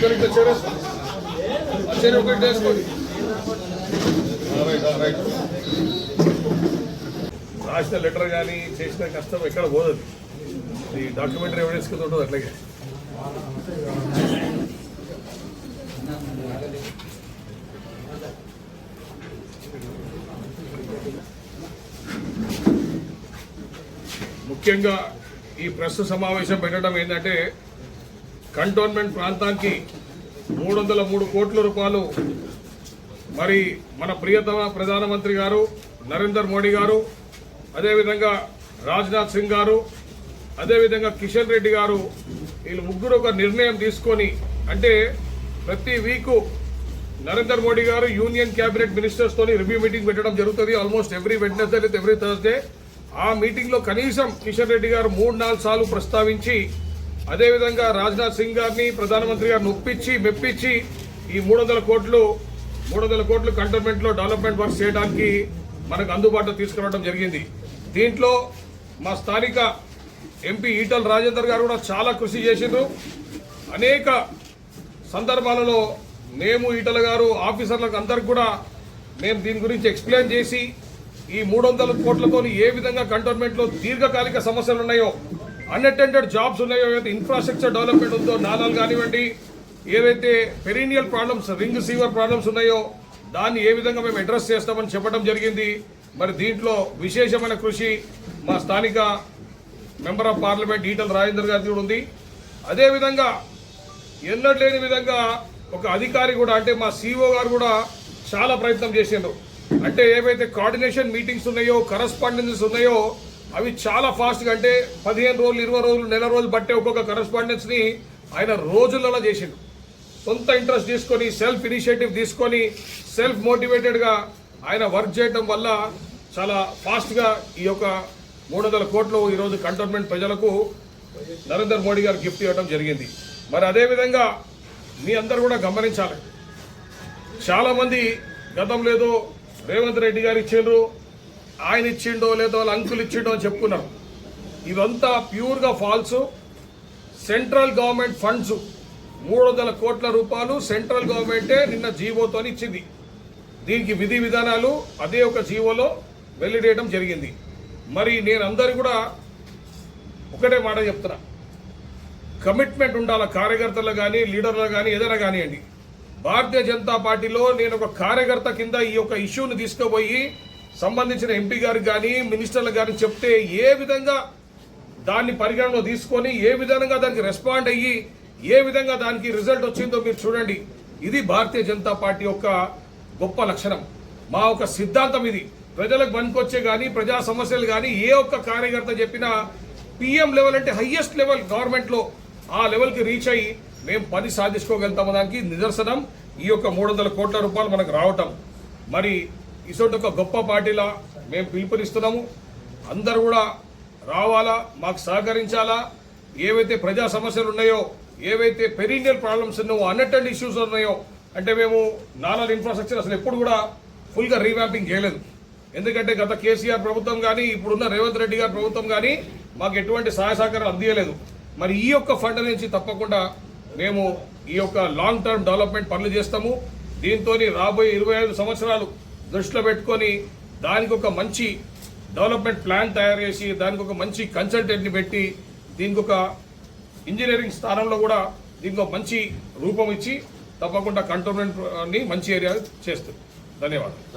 పట్టుకొని ఇట్లా చేరేసుకో చేరి ఒకటి వేసుకోండి. రాసిన లెటర్ కానీ చేసిన కష్టం ఎక్కడ పోదు ఈ డాక్యుమెంటరీ ఎవిడెన్స్ కింద ఉంటుంది అట్లాగే. ముఖ్యంగా ఈ ప్రెస్ సమావేశం పెట్టడం ఏంటంటే కంటోన్మెంట్ ప్రాంతానికి మూడు వందల మూడు కోట్ల రూపాయలు. మరి మన ప్రియతమ ప్రధానమంత్రి గారు నరేందర్ మోడీ గారు అదేవిధంగా రాజ్నాథ్ సింగ్ గారు అదేవిధంగా కిషన్ రెడ్డి గారు వీళ్ళు ముగ్గురు ఒక నిర్ణయం తీసుకొని అంటే ప్రతి week Narender Modi garu union cabinet మినిస్టర్స్తో review meeting పెట్టడం జరుగుతుంది. ఆల్మోస్ట్ ఎవ్రీ వెడ్నెస్డే లేదా ఎవ్రీ థర్స్డే. ఆ మీటింగ్లో కనీసం కిషన్ రెడ్డి గారు మూడు నాలుగు సార్లు ప్రస్తావించి అదేవిధంగా రాజ్నాథ్ సింగ్ గారిని ప్రధానమంత్రి గారిని ఒప్పించి మెప్పించి ఈ మూడు వందల కోట్లు మూడు వందల కోట్లు కంటోన్మెంట్లో డెవలప్మెంట్ వర్క్ చేయడానికి మనకు అందుబాటులో తీసుకురావడం జరిగింది. దీంట్లో మా స్థానిక ఎంపీ ఈటల రాజేందర్ గారు కూడా చాలా కృషి చేసిండ్రు. అనేక సందర్భాలలో మేము ఈటల గారు ఆఫీసర్లకు అందరికి కూడా మేము దీని గురించి ఎక్స్ప్లెయిన్ చేసి ఈ మూడు వందల కోట్లతో ఏ విధంగా కంటోన్మెంట్లో దీర్ఘకాలిక సమస్యలు ఉన్నాయో అన్అటెండెడ్ జాబ్స్ ఉన్నాయో ఏదైతే ఇన్ఫ్రాస్ట్రక్చర్ డెవలప్మెంట్ ఉందో నాలాలు కానివ్వండి ఏదైతే perennial problems ring sewer problems ఉన్నాయో దాన్ని ఏ విధంగా మేము అడ్రస్ చేస్తామని చెప్పడం జరిగింది. మరి దీంట్లో విశేషమైన కృషి మా స్థానిక member of parliament Etela Rajender గారి కూడా ఉంది. అదేవిధంగా ఎన్నడూ లేని విధంగా ఒక అధికారి కూడా అంటే మా సీఓ గారు కూడా చాలా ప్రయత్నం చేసిండ్రు. అంటే ఏవైతే కోఆర్డినేషన్ మీటింగ్స్ ఉన్నాయో కరస్పాండెన్సెస్ ఉన్నాయో అవి చాలా ఫాస్ట్గా అంటే పదిహేను రోజులు ఇరవై రోజులు నెల రోజులు బట్టే ఒక్కొక్క కరెస్పాండెన్స్ని ఆయన రోజులలో చేసిండు. సొంత ఇంట్రెస్ట్ తీసుకొని సెల్ఫ్ ఇనిషియేటివ్ తీసుకొని సెల్ఫ్ మోటివేటెడ్గా ఆయన వర్క్ చేయడం వల్ల చాలా ఫాస్ట్గా ఈ యొక్క మూడు వందల కోట్లు ఈరోజు కంటోన్మెంట్ ప్రజలకు నరేంద్ర మోడీ గారు గిఫ్ట్ ఇవ్వడం జరిగింది. మరి అదేవిధంగా మీ అందరు కూడా గమనించాలి. చాలామంది గతం గతంలో ఏదో రేవంత్ రెడ్డి గారు ఇచ్చిండ్రు ఆయన ఇచ్చిండో లేదో వాళ్ళ అంకులు ఇచ్చిండో అని చెప్పుకున్నారు ఇవంతా ప్యూర్గా ఫాల్స్. Central government funds. మూడు వందల కోట్ల రూపాయలు సెంట్రల్ గవర్నమెంటే నిన్న జీవోతో ఇచ్చింది. దీనికి విధి విధానాలు అదే ఒక జీవోలో వెల్లడేయడం జరిగింది. మరి నేను అందరు కూడా ఒకటే మాట చెప్తున్నా. కమిట్మెంట్ ఉండాలి కార్యకర్తలు కానీ లీడర్లు కానీ ఏదైనా కానివ్వండి. భారతీయ జనతా పార్టీలో నేను ఒక కార్యకర్త కింద ఈ యొక్క ఇష్యూని తీసుకుపోయి సంబంధించిన ఎంపీ గారు కానీ మినిస్టర్లు కానీ చెప్తే ఏ విధంగా దాన్ని పరిగణలో తీసుకొని ఏ విధంగా దానికి రెస్పాండ్ అయ్యి ఏ విధంగా దానికి రిజల్ట్ వచ్చిందో మీరు చూడండి. ఇది భారతీయ జనతా పార్టీ యొక్క గొప్ప లక్షణం. మా ఒక సిద్ధాంతం ఇది. ప్రజలకు పనికొచ్చే కానీ ప్రజా సమస్యలు కానీ ఏ ఒక్క కార్యకర్త చెప్పినా పిఎం లెవెల్ అంటే హయ్యెస్ట్ లెవెల్ గవర్నమెంట్లో ఆ లెవెల్కి రీచ్ అయ్యి మేము పని సాధించుకోగలుగుతాము దానికి నిదర్శనం. ఈ యొక్క మూడు కోట్ల రూపాయలు మనకు రావటం. మరి ఇటువంటి ఒక గొప్ప పార్టీలా మేము పిలుపునిస్తున్నాము. అందరూ కూడా రావాలా మాకు సహకరించాలా ఏవైతే ప్రజా సమస్యలు ఉన్నాయో ఏవైతే పెరీనియల్ ప్రాబ్లమ్స్ ఉన్నాయో అన్అటెండ్ ఇష్యూస్ ఉన్నాయో అంటే మేము నాలాల ఇన్ఫ్రాస్ట్రక్చర్ అసలు ఎప్పుడు కూడా ఫుల్గా రీవ్యాంపింగ్ చేయలేదు. ఎందుకంటే గత కేసీఆర్ ప్రభుత్వం కానీ ఇప్పుడున్న రేవంత్ రెడ్డి గారి ప్రభుత్వం కానీ మాకు ఎటువంటి సహాయ సహకారాలు అందియలేదు. మరి ఈ యొక్క ఫండ్ నుంచి తప్పకుండా మేము ఈ యొక్క లాంగ్ టర్మ్ డెవలప్మెంట్ పనులు చేస్తాము. దీంతో రాబోయే ఇరవై ఐదు సంవత్సరాలు దృష్టిలో పెట్టుకొని దానికి ఒక మంచి డెవలప్మెంట్ ప్లాన్ తయారు చేసి దానికి ఒక మంచి కన్సల్టెంట్ని పెట్టి దీనికి ఒక ఇంజనీరింగ్ స్థానంలో కూడా దీనికి ఒక మంచి రూపం ఇచ్చి తప్పకుండా కంటోన్మెంట్ని మంచి ఏరియా చేస్తుంది. ధన్యవాదాలు.